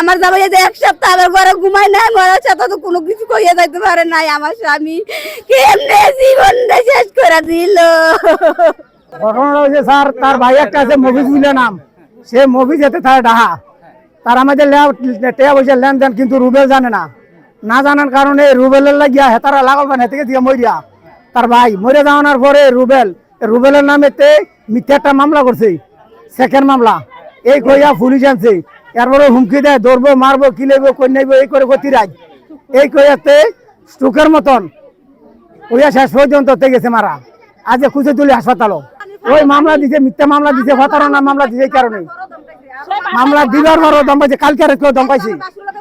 আমার জামাই যে এক সপ্তাহ আমার ঘরে ঘুমাই নাই মরার সাথে তো কোনো কিছু কইয়া যাইতে পারে নাই। আমার স্বামী কেমনে জীবনটা শেষ করে দিল। ঘটনাটা হয়েছে, স্যার, তার ভাই একটা আছে, মফিজ বলে নাম। সে মফিজ যেতে তার ডাহা। তার আমাদের টেয়া বসে লেনদেন কিন্তু রুবেল জানে না। না জানার কারণে রুবেলের লাগিয়া হেতারা লাগল মানে হেতে দিয়ে মরিয়া তার ভাই মরে যাওয়ানোর পরে রুবেল, রুবেলের নামেতে মিথ্যা একটা মামলা করছে। সেকেন্ড মামলা। এই কইয়া পুলিশ আনছে। এরপরে হুমকি দেয়, ধরবো, মারবো, কি লেবো, কই নেব, এই করে গতি রাজ এই কইয়াতে স্টুকের মতন ওইয়া শেষ পর্যন্ত গেছে মারা। আজ খুঁজে তুলি হাসপাতালও। ওই মামলা দিছে, মিথ্যা মামলা দিছে প্রতারণা মামলা দিছে কারণে মামলা দিবার দম পাইছে, কালকে আর কেউ দম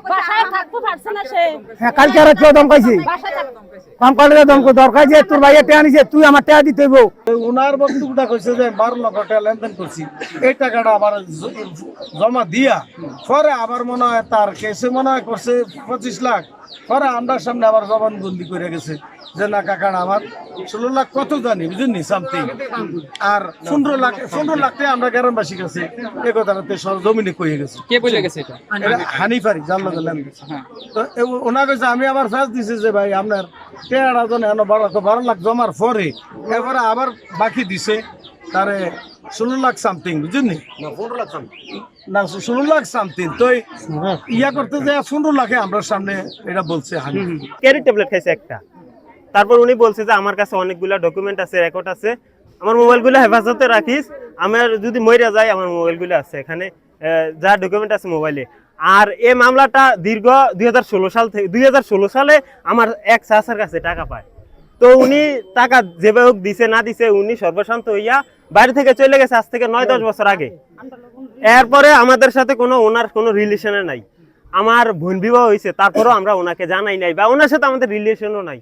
পাইছে বাসায় থাকতে পারছে না সে হ্যাঁ কালকে আর কেউ দম পাইছে। বাসায় থাকতে কম করলে দম কো দরকার যে তোর ভাইয়া টেয়া নিছে তুই আমার টেয়া দিতে হইব। ওনার বক্তব্যটা কইছে যে বারো লক্ষ টাকা লেনদেন করছি। এই টাকাটা আবার জমা দিয়া পরে আবার মনে হয় তার কেসে মনে হয় করছে পঁচিশ লাখ। পরে আমরা সামনে আবার জবানবন্দি করে গেছে। যে না কাকাটা আমার ষোলো লাখ কত জানি বুঝুননি? সামথিং আর পনেরো লাখ পনেরো লাখ টাকা আমরা গ্রামবাসী কাছে এ কথাটাতে সব জমিনে কয়ে গেছে। কে বলে গেছে এটা? হানিফারি জানলো গেলেন তো ওনার কাছে আমি আবার সাজ দিছি যে ভাই আপনার টেয়ারা জন এন বারো বারো লাখ জমার পরে এরপরে আবার বাকি দিছে তারে ষোলো লাখ সামথিং বুঝলেন না ষোলো লাখ সামথিং তো ইয়া করতে যে পনেরো লাখে আমরা সামনে এটা বলছে হানি ক্যারি ট্যাবলেট খাইছে একটা? তারপর উনি বলছে যে আমার কাছে অনেকগুলা ডকুমেন্ট আছে রেকর্ড আছে, আমার মোবাইলগুলো হেফাজতে রাখিস। আমার যদি মইরা যায়, আমার মোবাইলগুলো আছে এখানে। যা ডকুমেন্ট আছে মোবাইলে। আর এই মামলাটা দীর্ঘ দুই হাজার ষোলো সাল থেকে দুই হাজার ষোলো সালে আমার এক চাষার কাছে টাকা পায়। তো উনি টাকা যেভাবে হোক দিছে, না দিছে, উনি সর্বশান্ত হইয়া বাইরে থেকে চলে গেছে আজ থেকে নয় দশ বছর আগে। এরপরে আমাদের সাথে কোনো ওনার কোনো রিলেশনে নাই। আমার বোন বিবাহ হয়েছে তারপরও আমরা ওনাকে জানাই নাই বা ওনার সাথে আমাদের রিলেশনও নাই।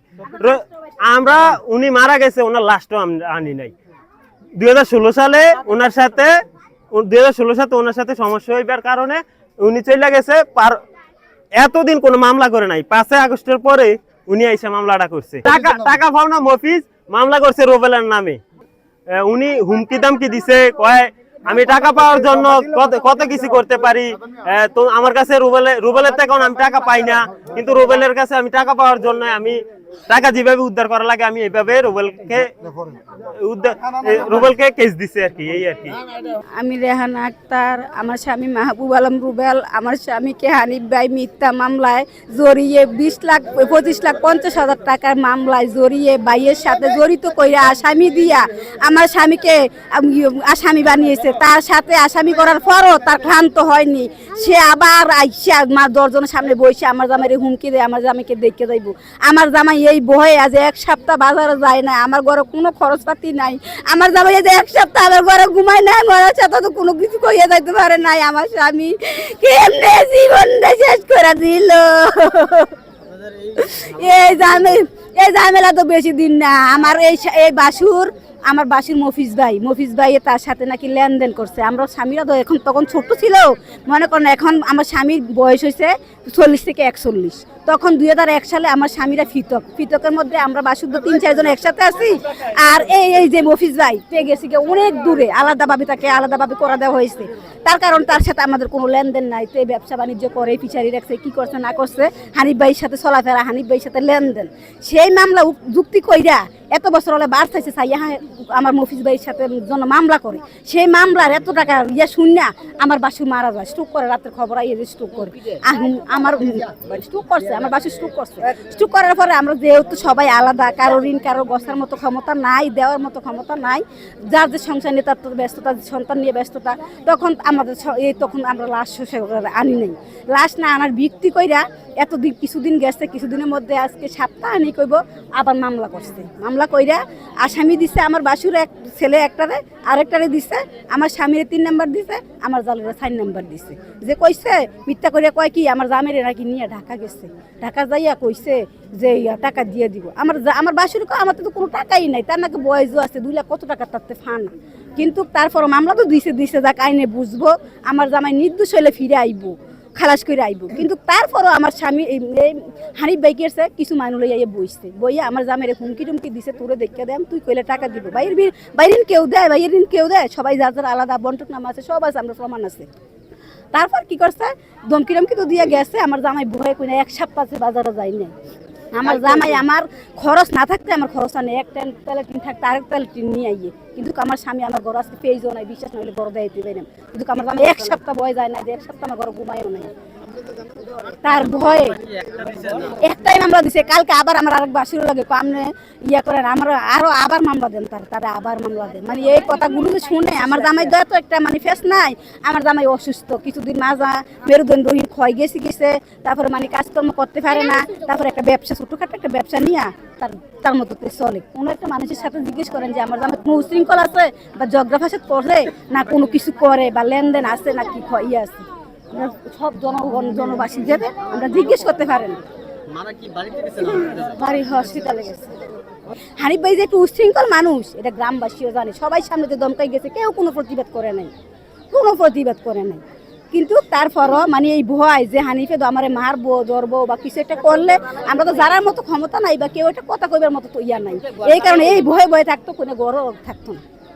আমরা উনি মারা গেছে ওনার লাস্টও আনি নাই। দুই হাজার ষোলো সালে ওনার সাথে দুই সাথে ওনার সাথে সমস্যা হইবার কারণে উনি চলে গেছে পার এতদিন কোনো মামলা করে নাই। পাঁচই আগস্টের পরে উনি এসে মামলাটা করছে। টাকা টাকা পাওনা মফিজ মামলা করছে রোবেলার নামে। উনি হুমকি দামকি দিছে কয় আমি টাকা পাওয়ার জন্য কত কিছু করতে পারি? তো আমার কাছে রুবেলে রুবেলের থেকে আমি টাকা পাই না। কিন্তু রুবেলের কাছে আমি টাকা পাওয়ার জন্য আমি টাকা যেভাবে উদ্ধার করা লাগে আমি এইভাবে রুবেলকে উদ্ধার রুবেলকে কেস দিছে আর কি এই আর কি। আমি রেহানা আক্তার আমার স্বামী মাহবুব আলম রুবেল আমার স্বামীকে হানিফ ভাই মিথ্যা মামলায় জড়িয়ে বিশ লাখ পঁচিশ লাখ পঞ্চাশ হাজার টাকার মামলায় জড়িয়ে ভাইয়ের সাথে জড়িত কইরা আসামি দিয়া আমার স্বামীকে ইয়ে, আসামি বানিয়েছে। তার সাথে আসামি করার পরও তার ক্লান্ত হয়নি। সে আবার আইসা মা দশজনের সামনে বসে আমার জামাইরে হুমকি দেয় আমার জামাইকে দেখে যাইব। আমার জামাই এই ভয়ে আজ এক সপ্তাহ বাজারে যায় না আমার ঘরে কোনো খরচপাতি নাই। আমার জামাই এই যে এক সপ্তাহ আমার ঘরে ঘুমাই নাই মরার সাথে তো কোনো কিছু কইয়া যাইতে পারে নাই। আমার স্বামী কেমনে জীবনটা শেষ করে দিল। এই জামে এই ঝামেলা তো বেশি দিন না। আমার এই এই বাসুর আমার বাসির মফিজ ভাই মফিজ ভাই তার সাথে নাকি লেনদেন করছে। আমরা স্বামীরা তো এখন তখন ছোট ছিল মনে করেন এখন আমার স্বামীর বয়স হয়েছে চল্লিশ থেকে একচল্লিশ। তখন দুই সালে আমার স্বামীরা ফিতক ফিতকের মধ্যে আমরা বাসুদ্ধ তিন চারজন একসাথে আছি। আর এই এই যে মফিজ ভাই তে গেছি গিয়ে অনেক দূরে, আলাদাভাবে তাকে আলাদাভাবে করা দেওয়া হয়েছে। তার কারণ তার সাথে আমাদের কোনো লেনদেন নাই, তে ব্যবসা বাণিজ্য করে, ফিচারি রাখছে, কি করছে, না করছে, হানিফ ভাইয়ের সাথে চলাফেরা, হানিফ ভাইয়ের সাথে লেনদেন। সেই মামলা যুক্তি কইরা এত বছর হলে চাইয়া হা- আমার মফিজ ভাইয়ের সাথে জন্য মামলা করে, সেই মামলার এত টাকা ইয়ে শূন্য আমার বাসু মারা যায় স্ট্রোক করে, রাতের খবর আইয়ে যে স্ট্রোক করে। আমার স্ট্রোক করছে, আমার বাসু স্ট্রোক করছে। স্ট্রোক করার পরে আমরা যেহেতু সবাই আলাদা, কারও ঋণ, কারও বসার মতো ক্ষমতা নাই, দেওয়ার মতো ক্ষমতা নাই, যার যে সংসার নিয়ে তার ব্যস্ততা সন্তান নিয়ে ব্যস্ততা, তখন আমাদের এই তখন আমরা লাশ আনি নাই। লাশ না আনার ভিত্তি কইরা এতদিন কিছুদিন গেছে, কিছুদিনের মধ্যে আজকে সপ্তাহ আনি কইব আবার মামলা করছে। মামলা কইরা আসামি দিছে আমার বাসুর এক ছেলে একটারে, আরেকটারে দিছে, আমার স্বামীর তিন নাম্বার দিছে, আমার জালের চার নাম্বার দিছে। যে কইছে, মিথ্যা করিয়া কয় কি, আমার জামের নাকি নিয়ে ঢাকা গেছে। ঢাকা যাইয়া কইছে যে ইয়া টাকা দিয়ে দিব। আমার আমার বাসুর কয় আমার তো কোনো টাকাই নাই, তার নাকি বয়সও আছে, দুই লাখ কত টাকা তাতে ফানা। কিন্তু তারপর মামলা তো দিছে দিছে, যাক আইনে বুঝব, আমার জামাই নির্দোষ হইলে ফিরে আইবো। খালাস করে আইব। কিন্তু তারপরও আমার স্বামী এই হানি হানিফ বাইকের সে কিছু মানুষ লইয়া বইছে। বইয়া আমার জামের হুমকি টুমকি দিছে, তোরে দেখে দেয়, তুই কইলে টাকা দিব। বাইরের বাইরের কেউ দেয় বাইরের কেউ দেয়। সবাই যার যার আলাদা, বন্টক নাম আছে, সব আছে, আমরা প্রমাণ আছে। তারপর কি করছে? ধমকি টমকি তো দিয়ে গেছে, আমার জামাই ভয়ে কোনে এক সপ্তাহ বাজারে যাই নাই। আমার জামাই আমার খরচ না থাকতে আমার খরচ নেই এক টাইম তাহলে টিন থাকতে আরেক তাহলে টিন নিয়ে আইয়ে। কিন্তু আমার স্বামী আমার ঘর আজকে পেয়েও নাই বিশ্বাস না হলে ঘর দেয় দিবে না। কিন্তু আমার জামাই এক সপ্তাহ বয় যায় না যে এক সপ্তাহ আমার ঘর ঘুমায়ও নাই। তার ভয়ে একটাই মামলা দিছে। কালকে আবার আমার আরেক বাসির লাগে আমনে ইয়া করেন, আমার আরও আবার মামলা দেন তার, তারা আবার মামলা দেন। মানে এই কথাগুলো যে শুনে আমার জামাই দয়া তো একটা ম্যানিফেস্ট নাই। আমার জামাই অসুস্থ, কিছুদিন মাজা মেরুদণ্ডহীন, ক্ষয় গেছে গেছে, তারপরে মানে কাজকর্ম করতে পারে না, তারপরে একটা ব্যবসা, ছোটখাটো একটা ব্যবসা নিয়ে তার তার মতো চলে। কোনো একটা মানুষের সাথে জিজ্ঞেস করেন যে, আমার জামাই কোনো উশৃঙ্খল আছে বা জগ্রাফাসে পড়ে না, কোনো কিছু করে বা লেনদেন আছে না কি ইয়ে আছে? সব জনগণ জনবাসী যেতে আমরা জিজ্ঞেস করতে পারেন। বাড়ি হসপিটালে গেছে। হানিফ ভাই যে একটু উশৃঙ্খল মানুষ এটা গ্রামবাসীও জানে। সবাই সামনে যে দমকাই গেছে কেউ কোনো প্রতিবাদ করে নাই। কোনো প্রতিবাদ করে নাই। কিন্তু তারপরও মানে এই ভয় যে হানিফে তো আমারে মারবো ধরবো বা কিছু একটা করলে আমরা তো যারার মতো ক্ষমতা নাই বা কেউ একটা কথা কইবার মতো তো ইয়া নাই। এই কারণে এই ভয়ে ভয়ে থাকতো কোনো গরও থাকতো না।